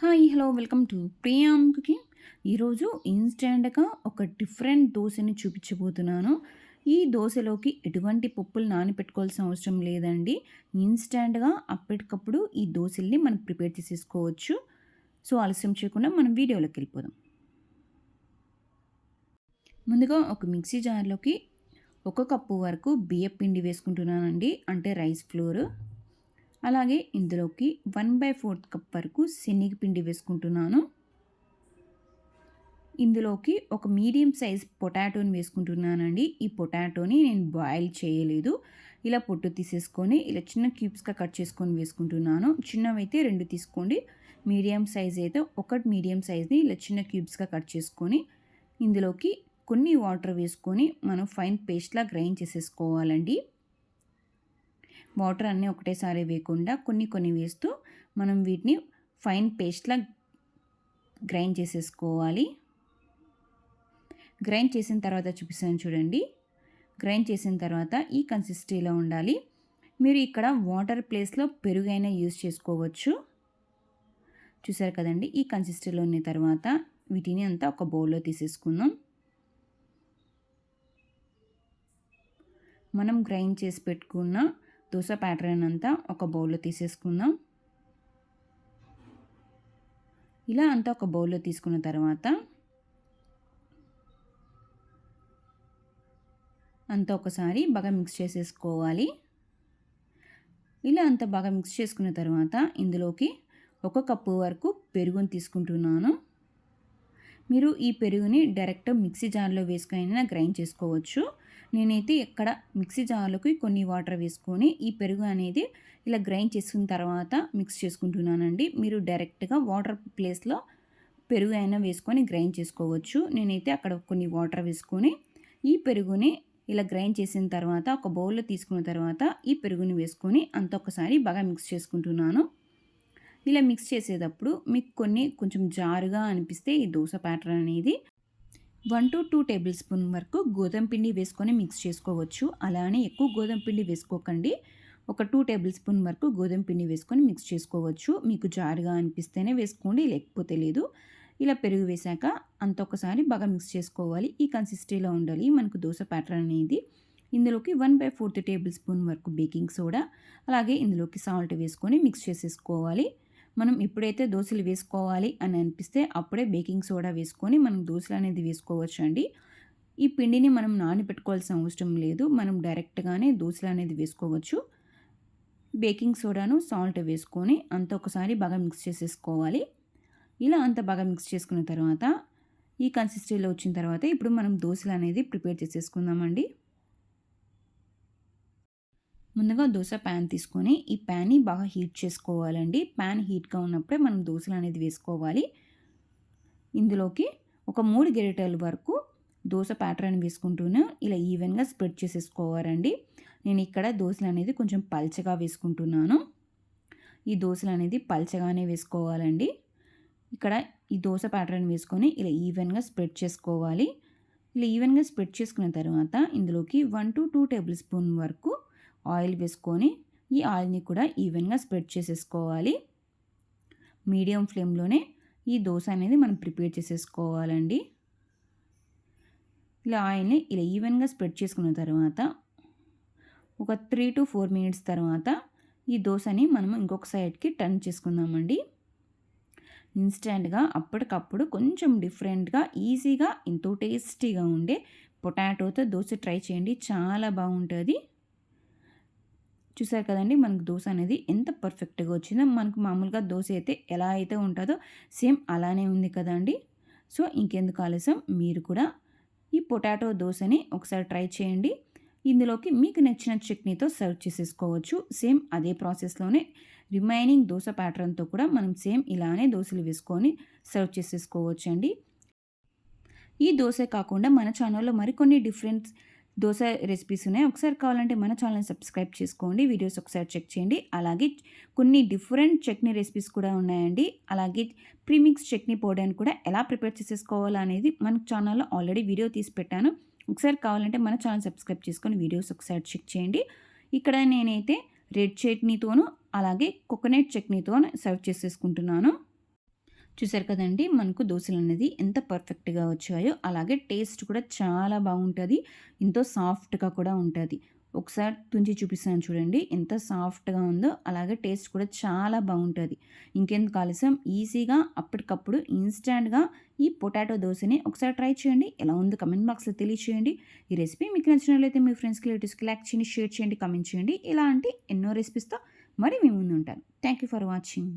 Hi hello welcome to Priyam cooking ఈరోజు ఇన్స్టెంట్గా ఒక డిఫరెంట్ దోశని చూపించబోతున్నాను. ఈ దోశలోకి ఎటువంటి పప్పులు నానపెట్టుకోవాల్సిన అవసరం లేదండి. ఇన్స్టెంట్గా అప్పటికప్పుడు ఈ దోశల్ని మనం ప్రిపేర్ చేసేసుకోవచ్చు. సో ఆలస్యం చేయకుండా మనం వీడియోలోకి వెళ్ళిపోదాం. ముందుగా ఒక మిక్సీ జార్లోకి ఒక కప్పు వరకు బియ్య పిండి వేసుకుంటున్నానండి. అంటే రైస్ ఫ్లోర్ అలాగే ఇందులోకి వన్ బై ఫోర్త్ కప్ వరకు శనగపిండి వేసుకుంటున్నాను. ఇందులోకి ఒక మీడియం సైజ్ పొటాటోని వేసుకుంటున్నానండి. ఈ పొటాటోని నేను బాయిల్ చేయలేదు. ఇలా పొట్టు తీసేసుకొని ఇలా చిన్న క్యూబ్స్గా కట్ చేసుకొని వేసుకుంటున్నాను. చిన్నవైతే రెండు తీసుకోండి. మీడియం సైజ్ అయితే ఒకటి మీడియం సైజ్ని ఇలా చిన్న క్యూబ్స్గా కట్ చేసుకొని ఇందులోకి కొన్ని వాటర్ వేసుకొని మనం ఫైన్ పేస్ట్లా గ్రైండ్ చేసేసుకోవాలండి. వాటర్ అన్నీ ఒకటేసారి వేయకుండా కొన్ని కొన్ని వేస్తూ మనం వీటిని ఫైన్ పేస్ట్లా గ్రైండ్ చేసేసుకోవాలి. గ్రైండ్ చేసిన తర్వాత చూపిస్తాను చూడండి. గ్రైండ్ చేసిన తర్వాత ఈ కన్సిస్టీలో ఉండాలి. మీరు ఇక్కడ వాటర్ ప్లేస్లో పెరుగైనా యూజ్ చేసుకోవచ్చు. చూసారు కదండి? ఈ కన్సిస్టీలో ఉన్న తర్వాత వీటిని అంతా ఒక బౌల్లో తీసేసుకుందాం. మనం గ్రైండ్ చేసి పెట్టుకున్న దోశ ప్యాటర్న్ అంతా ఒక బౌల్లో తీసేసుకుందాం. ఇలా అంతా ఒక బౌల్లో తీసుకున్న తర్వాత అంతా ఒకసారి బాగా మిక్స్ చేసేసుకోవాలి. ఇలా అంతా బాగా మిక్స్ చేసుకున్న తర్వాత ఇందులోకి ఒక కప్పు వరకు పెరుగుని తీసుకుంటున్నాను. మీరు ఈ పెరుగుని డైరెక్ట్ మిక్సీ జార్లో వేసుకొని గ్రైండ్ చేసుకోవచ్చు. నేనైతే ఎక్కడ మిక్సీ జార్లోకి కొన్ని వాటర్ వేసుకొని ఈ పెరుగు అనేది ఇలా గ్రైండ్ చేసుకున్న తర్వాత మిక్స్ చేసుకుంటున్నానండి. మీరు డైరెక్ట్గా వాటర్ ప్లేస్లో పెరుగు అయినా వేసుకొని గ్రైండ్ చేసుకోవచ్చు. నేనైతే అక్కడ కొన్ని వాటర్ వేసుకొని ఈ పెరుగుని ఇలా గ్రైండ్ చేసిన తర్వాత ఒక బౌల్లో తీసుకున్న తర్వాత ఈ పెరుగుని వేసుకొని అంత ఒకసారి బాగా మిక్స్ చేసుకుంటున్నాను. ఇలా మిక్స్ చేసేటప్పుడు మీకు కొన్ని కొంచెం జారుగా అనిపిస్తే ఈ దోశ ప్యాటర్న్ అనేది one to two table spoon వరకు గోధుమ పిండి వేసుకొని మిక్స్ చేసుకోవచ్చు. అలానే ఎక్కువ గోధుమ పిండి వేసుకోకండి. ఒక టూ టేబుల్ స్పూన్ వరకు గోధుమ పిండి వేసుకొని మిక్స్ చేసుకోవచ్చు. మీకు జారుగా అనిపిస్తేనే వేసుకోండి లేకపోతే లేదు. ఇలా పెరుగు వేశాక అంత ఒకసారి బాగా మిక్స్ చేసుకోవాలి. ఈ కన్సిస్టెన్సీలో ఉండాలి మనకు దోశ ప్యాటర్న్ అనేది. ఇందులోకి one by fourth table spoon వరకు బేకింగ్ సోడా అలాగే ఇందులోకి సాల్ట్ వేసుకొని మిక్స్ చేసేసుకోవాలి. మనం ఎప్పుడైతే దోశలు వేసుకోవాలి అని అనిపిస్తే అప్పుడే బేకింగ్ సోడా వేసుకొని మనం దోశలు అనేది వేసుకోవచ్చు అండి. ఈ పిండిని మనం నానబెట్టుకోవాల్సిన అవసరం లేదు. మనం డైరెక్ట్గానే దోశలు అనేది వేసుకోవచ్చు. బేకింగ్ సోడాను సాల్ట్ వేసుకొని అంత ఒకసారి బాగా మిక్స్ చేసేసుకోవాలి. ఇలా అంత బాగా మిక్స్ చేసుకున్న తర్వాత ఈ కన్సిస్టెన్సీలో వచ్చిన తర్వాత ఇప్పుడు మనం దోశలు అనేది ప్రిపేర్ చేసేసుకుందామండి. ముందుగా దోశ ప్యాన్ తీసుకొని ఈ ప్యాన్ని బాగా హీట్ చేసుకోవాలండి. ప్యాన్ హీట్గా ఉన్నప్పుడే మనం దోశలు అనేది వేసుకోవాలి. ఇందులోకి ఒక మూడు గెరిటల వరకు దోశ ప్యాటర్న్ వేసుకుంటూనే ఇలా ఈవెన్గా స్ప్రెడ్ చేసేసుకోవాలండి. నేను ఇక్కడ దోశలు అనేది కొంచెం పల్చగా వేసుకుంటున్నాను. ఈ దోశలు అనేది పల్చగానే వేసుకోవాలండి. ఇక్కడ ఈ దోశ ప్యాటర్న్ వేసుకొని ఇలా ఈవెన్గా స్ప్రెడ్ చేసుకోవాలి. ఇలా ఈవెన్గా స్ప్రెడ్ చేసుకున్న తర్వాత ఇందులోకి one to two table spoon వరకు ఆయిల్ వేసుకొని ఈ ఆయిల్ని కూడా ఈవెన్గా స్ప్రెడ్ చేసేసుకోవాలి. మీడియం ఫ్లేమ్లోనే ఈ దోశ అనేది మనం ప్రిపేర్ చేసేసుకోవాలండి. ఇలా ఆయిల్ని ఇలా ఈవెన్గా స్ప్రెడ్ చేసుకున్న తర్వాత ఒక త్రీ టు ఫోర్ మినిట్స్ తర్వాత ఈ దోశని మనం ఇంకొక సైడ్కి టర్న్ చేసుకుందామండి. ఇన్స్టెంట్గా అప్పటికప్పుడు కొంచెం డిఫరెంట్గా ఈజీగా ఎంతో టేస్టీగా ఉండే పొటాటోతో దోశ ట్రై చేయండి. చాలా బాగుంటుంది. చూసారు కదండి మనకు దోశ అనేది ఎంత పర్ఫెక్ట్గా వచ్చిందో. మనకు మామూలుగా దోశ అయితే ఎలా అయితే ఉంటుందో సేమ్ అలానే ఉంది కదండి. సో ఇంకెందుకు ఆలస్యం మీరు కూడా ఈ పొటాటో దోశని ఒకసారి ట్రై చేయండి. ఇందులోకి మీకు నచ్చిన చట్నీతో సర్వ్ చేసేసుకోవచ్చు. సేమ్ అదే ప్రాసెస్లోనే రిమైనింగ్ దోశ ప్యాటర్న్తో కూడా మనం సేమ్ ఇలానే దోశలు వేసుకొని సర్వ్ చేసేసుకోవచ్చు అండి ఈ దోశ కాకుండా మన ఛానల్లో మరికొన్ని డిఫరెంట్ దోశ రెసిపీస్ ఉన్నాయి. ఒకసారి కావాలంటే మన ఛానల్ సబ్స్క్రైబ్ చేసుకోండి. వీడియోస్ ఒకసారి చెక్ చేయండి. అలాగే కొన్ని డిఫరెంట్ చట్నీ రెసిపీస్ కూడా ఉన్నాయండి. అలాగే ప్రీమిక్స్ చట్నీ పౌడర్ని కూడా ఎలా ప్రిపేర్ చేసేసుకోవాలా అనేది మన ఛానల్లో ఆల్రెడీ వీడియో తీసి పెట్టాను. ఒకసారి కావాలంటే మన ఛానల్ సబ్స్క్రైబ్ చేసుకొని వీడియోస్ ఒకసారి చెక్ చేయండి. ఇక్కడ నేనైతే రెడ్ చట్నీతోనూ అలాగే కోకోనట్ చట్నీతో సర్వ్ చేసేసుకుంటున్నాను. చూసారు కదండి మనకు దోశలు అనేది ఎంత పర్ఫెక్ట్గా వచ్చాయో అలాగే టేస్ట్ కూడా చాలా బాగుంటుంది. ఎంతో సాఫ్ట్గా కూడా ఉంటుంది. ఒకసారి తుంచి చూపిస్తాను చూడండి ఎంత సాఫ్ట్గా ఉందో అలాగే టేస్ట్ కూడా చాలా బాగుంటుంది. ఇంకెందుకు ఆలస్యం ఈజీగా అప్పటికప్పుడు ఇన్స్టాంట్గా ఈ పొటాటో దోశని ఒకసారి ట్రై చేయండి. ఎలా ఉందో కమెంట్ బాక్స్లో తెలియచేయండి. ఈ రెసిపీ మీకు నచ్చినట్లయితే మీ ఫ్రెండ్స్కి రిలేటివ్స్కి లైక్ చేయండి షేర్ చేయండి కమెంట్ చేయండి. ఇలాంటి ఎన్నో రెసిపీస్తో మరి మీ ముందు ఉంటాను థ్యాంక్ యూ ఫర్ వాచింగ్.